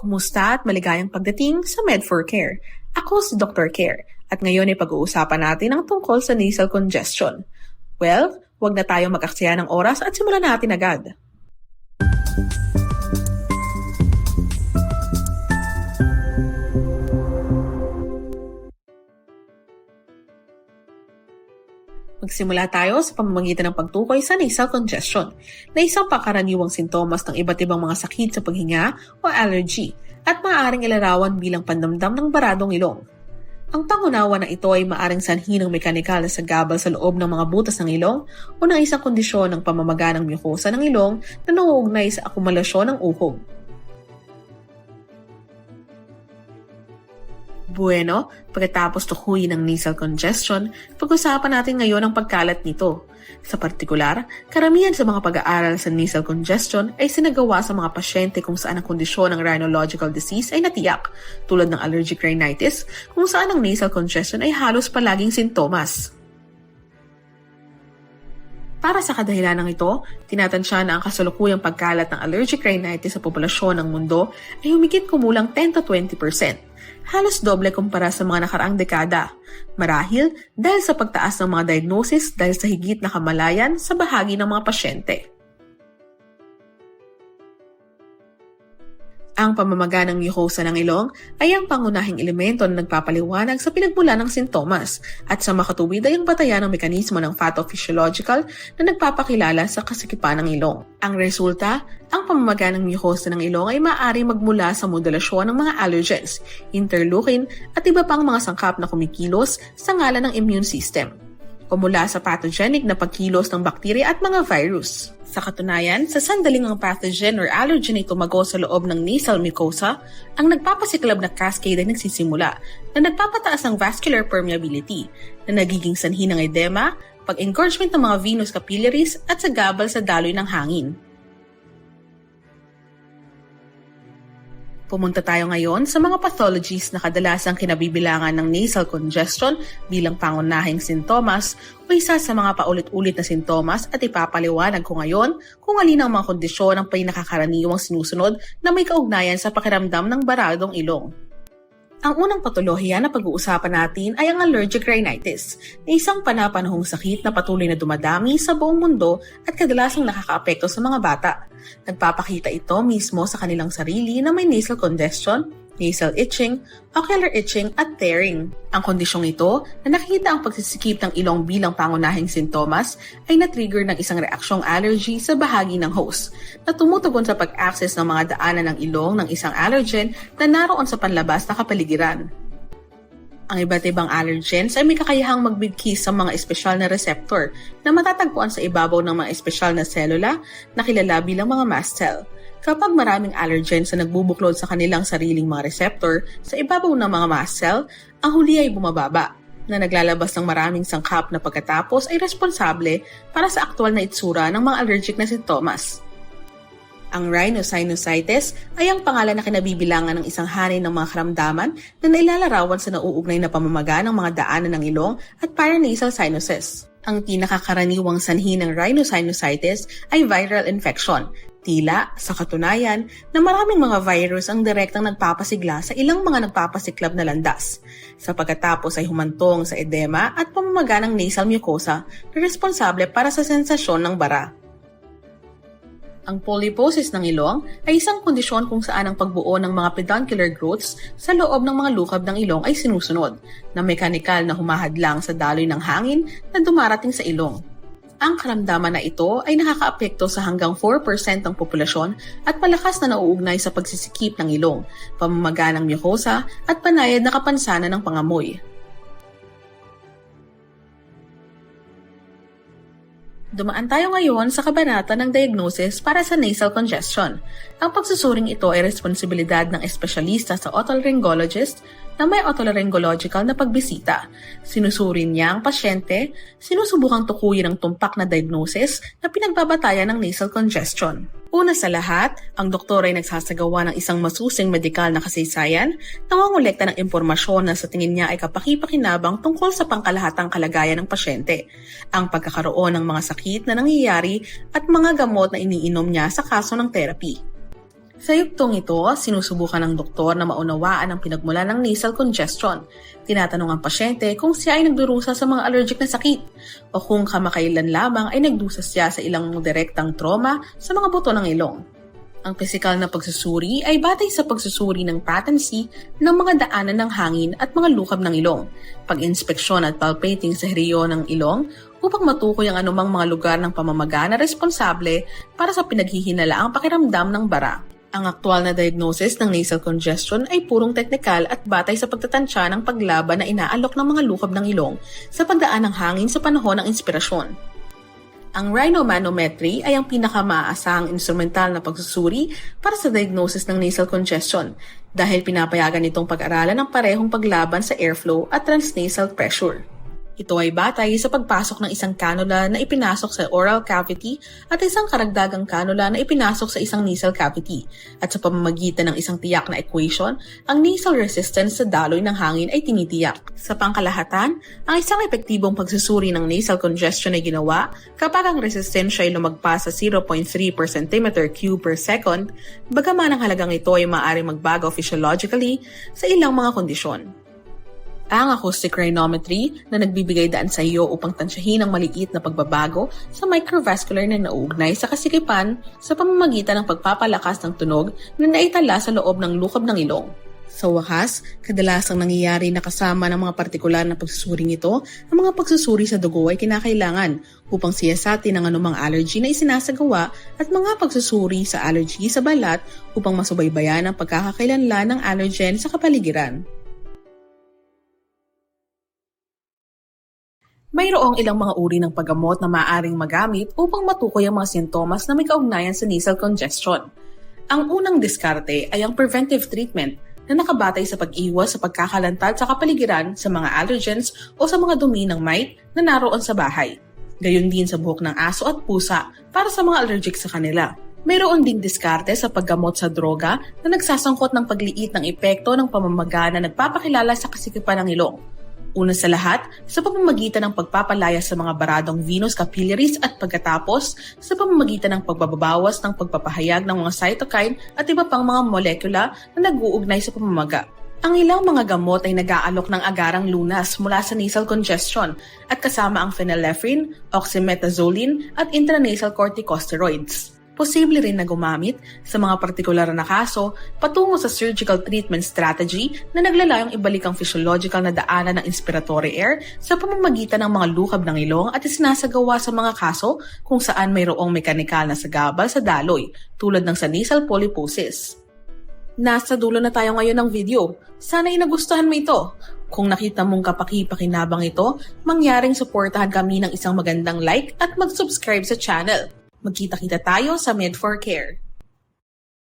Kumusta at maligayang pagdating sa Med4Care. Ako si Dr. Care at ngayon ay pag-uusapan natin ang tungkol sa nasal congestion. Well, wag na tayo mag-aksaya ng oras at simulan natin agad. Magsimula tayo sa pamamagitan ng pagtukoy sa nasal congestion na isang pakaraniwang sintomas ng iba't ibang mga sakit sa paghinga o allergy at maaaring ilarawan bilang pandamdam ng baradong ilong. Ang pangunawa na ito ay maaring sanhi ng mekanikal na sagabal sa loob ng mga butas ng ilong o ng isang kondisyon ng pamamaga ng mucosa ng ilong na nauugnay sa akumulasyon ng uhog. Bueno, pagkatapos tukuyin ng nasal congestion, pag-usapan natin ngayon ang pagkalat nito. Sa partikular, karamihan sa mga pag-aaral sa nasal congestion ay sinagawa sa mga pasyente kung saan ang kondisyon ng rhinological disease ay natiyak, tulad ng allergic rhinitis, kung saan ang nasal congestion ay halos palaging sintomas. Para sa kadahilan ng ito, tinatansya na ang kasalukuyang pagkalat ng allergic rhinitis sa populasyon ng mundo ay humigit kumulang 10 to 20 halos doble kumpara sa mga nakaraang dekada. Marahil dahil sa pagtaas ng mga diagnosis dahil sa higit na kamalayan sa bahagi ng mga pasyente. Ang pamamaga ng mucosa ng ilong ay ang pangunahing elemento na nagpapaliwanag sa pinagmula ng sintomas at sa makatuwid ay ang batayan ng mekanismo ng pathophysiological na nagpapakilala sa kasikipan ng ilong. Ang resulta, ang pamamaga ng mucosa ng ilong ay maaari magmula sa modulasyon ng mga allergens, interleukin at iba pang mga sangkap na kumikilos sa ngalan ng immune system o mula sa pathogenic na pagkilos ng bakterya at mga virus. Sa katunayan, sa sandaling ang pathogen or allergen ay tumago sa loob ng nasal mucosa, ang nagpapasiklab na cascade ay nagsisimula na nagpapataas ng vascular permeability na nagiging sanhi ng edema, pag-engorgement ng mga venous capillaries at sa gabal sa daloy ng hangin. Pumunta tayo ngayon sa mga pathologies na kadalasang kinabibilangan ng nasal congestion bilang pangunahing sintomas o isa sa mga paulit-ulit na sintomas at ipapaliwanag ko ngayon kung alin ang mga kondisyon ang pinakakaraniwang sinusunod na may kaugnayan sa pakiramdam ng baradong ilong. Ang unang patolohiya na pag-uusapan natin ay ang allergic rhinitis, na isang panapanahong sakit na patuloy na dumadami sa buong mundo at kadalasang nakakaapekto sa mga bata. Nagpapakita ito mismo sa kanilang sarili na may nasal congestion, nasal itching, ocular itching at tearing. Ang kondisyong ito na nakikita ang pagsisikip ng ilong bilang pangunahing sintomas ay na-trigger ng isang reaksyong allergy sa bahagi ng host na tumutugon sa pag-access ng mga daanan ng ilong ng isang allergen na naroon sa panlabas na kapaligiran. Ang iba't ibang allergens ay may kakayahang magbigkis sa mga espesyal na receptor na matatagpuan sa ibabaw ng mga espesyal na selula na kilala bilang mga mast cell. Kapag maraming allergens na nagbubuklod sa kanilang sariling mga receptor sa ibabaw ng mga mast cell, ang huli ay bumababa na naglalabas ng maraming sangkap na pagkatapos ay responsable para sa aktwal na itsura ng mga allergic na sintomas. Ang rhinosinusitis ay ang pangalan na kinabibilangan ng isang hanay ng mga karamdaman na nailalarawan sa nauugnay na pamamaga ng mga daanan ng ilong at paranasal sinuses. Ang pinakakaraniwang sanhi ng rhinosinusitis ay viral infection Tila, sa katunayan, na maraming mga virus ang direktang nagpapasigla sa ilang mga nagpapasiklab na landas, sa pagkatapos ay humantong sa edema at pamamaga ng nasal mucosa na responsable para sa sensasyon ng bara. Ang polyposis ng ilong ay isang kondisyon kung saan ang pagbuo ng mga peduncular growths sa loob ng mga lukab ng ilong ay sinusunod, na mekanikal na humahadlang sa daloy ng hangin na dumarating sa ilong. Ang karamdaman na ito ay nakakaapekto sa hanggang 4% ng populasyon at malakas na nauugnay sa pagsisikip ng ilong, pamamaga ng mucosa at panayad na kapansanan ng pangamoy. Dumaan tayo ngayon sa kabanata ng diagnosis para sa nasal congestion. Ang pagsusuring ito ay responsibilidad ng espesyalista sa otolaryngologist na may otolaryngological na pagbisita. Sinusuri niya ang pasyente, sinusubukang tukuyin ang tumpak na diagnosis na pinagbabatayan ng nasal congestion. Una sa lahat, ang doktor ay nagsasagawa ng isang masusing medikal na kasaysayan, nangongolekta ng impormasyon na sa tingin niya ay kapakipakinabang tungkol sa pangkalahatang kalagayan ng pasyente, ang pagkakaroon ng mga sakit na nangyayari at mga gamot na iniinom niya sa kaso ng therapy. Sa yugtong ito, sinusubukan ng doktor na maunawaan ang pinagmula ng nasal congestion. Tinatanong ang pasyente kung siya ay nagdurusa sa mga allergic na sakit o kung kamakailan lamang ay nagdusa siya sa ilang direktang trauma sa mga buto ng ilong. Ang pisikal na pagsusuri ay batay sa pagsusuri ng patency ng mga daanan ng hangin at mga lukab ng ilong, pag-inspeksyon at palpating sa heriyo ng ilong upang matukoy ang anumang mga lugar ng pamamaga na responsable para sa pinaghihinalaang pakiramdam ng bara. Ang aktual na diagnosis ng nasal congestion ay purong teknikal at batay sa pagtatansya ng paglaban na inaalok ng mga lukab ng ilong sa pagdaan ng hangin sa panahon ng inspirasyon. Ang rhinomanometry ay ang pinakamaasahang instrumental na pagsusuri para sa diagnosis ng nasal congestion dahil pinapayagan itong pag-aralan ng parehong paglaban sa airflow at transnasal pressure. Ito ay batay sa pagpasok ng isang cannula na ipinasok sa oral cavity at isang karagdagang cannula na ipinasok sa isang nasal cavity. At sa pamamagitan ng isang tiyak na equation, ang nasal resistance sa daloy ng hangin ay tinitiyak. Sa pangkalahatan, ang isang epektibong pagsusuri ng nasal congestion ay ginawa kapag ang resistensya ay lumagpas sa 0.3 per centimeter cube per second, bagaman ang halagang ito ay maaaring magbago physiologically sa ilang mga kondisyon ang acoustic rhinometry na nagbibigay daan sa iyo upang tansyahin ang maliit na pagbabago sa microvascular na nauugnay sa kasikipan sa pamamagitan ng pagpapalakas ng tunog na naitala sa loob ng lukab ng ilong. Sa wakas, kadalasang nangyayari na kasama ng mga partikular na pagsusuring ito, ang mga pagsusuri sa dugo ay kinakailangan upang siyasatin ang anumang allergy na isinasagawa at mga pagsusuri sa allergy sa balat upang masubaybayan ang pagkakakailanlan ng allergen sa kapaligiran. Mayroong ilang mga uri ng paggamot na maaaring magamit upang matukoy ang mga sintomas na may kaugnayan sa nasal congestion. Ang unang diskarte ay ang preventive treatment na nakabatay sa pag-iwas sa pagkakalantad sa kapaligiran sa mga allergens o sa mga dumi ng mite na naroon sa bahay. Gayon din sa buhok ng aso at pusa para sa mga allergic sa kanila. Mayroon ding diskarte sa paggamot sa droga na nagsasangkot ng pagliit ng epekto ng pamamaga na nagpapakilala sa kasikipan ng ilong Una sa lahat, sa pamamagitan ng pagpapalaya sa mga baradong venous capillaries at pagkatapos sa pamamagitan ng pagbabawas ng pagpapahayag ng mga cytokine at iba pang mga molekula na nag-uugnay sa pamamaga. Ang ilang mga gamot ay nag-aalok ng agarang lunas mula sa nasal congestion at kasama ang phenylephrine, oxymetazoline at intranasal corticosteroids posible rin na gumamit sa mga partikular na kaso patungo sa surgical treatment strategy na naglalayong ibalik ang physiological na daanan ng inspiratory air sa pamamagitan ng mga lukab ng ilong at isinasagawa sa mga kaso kung saan mayroong mekanikal na sagabal sa daloy tulad ng sa nasal polyposis. Nasa dulo na tayo ngayon ng video. Sana inagustuhan mo ito. Kung nakita mong kapaki-pakinabang ito, mangyaring suportahan kami ng isang magandang like at mag-subscribe sa channel. Magkita-kita tayo sa Med4Care.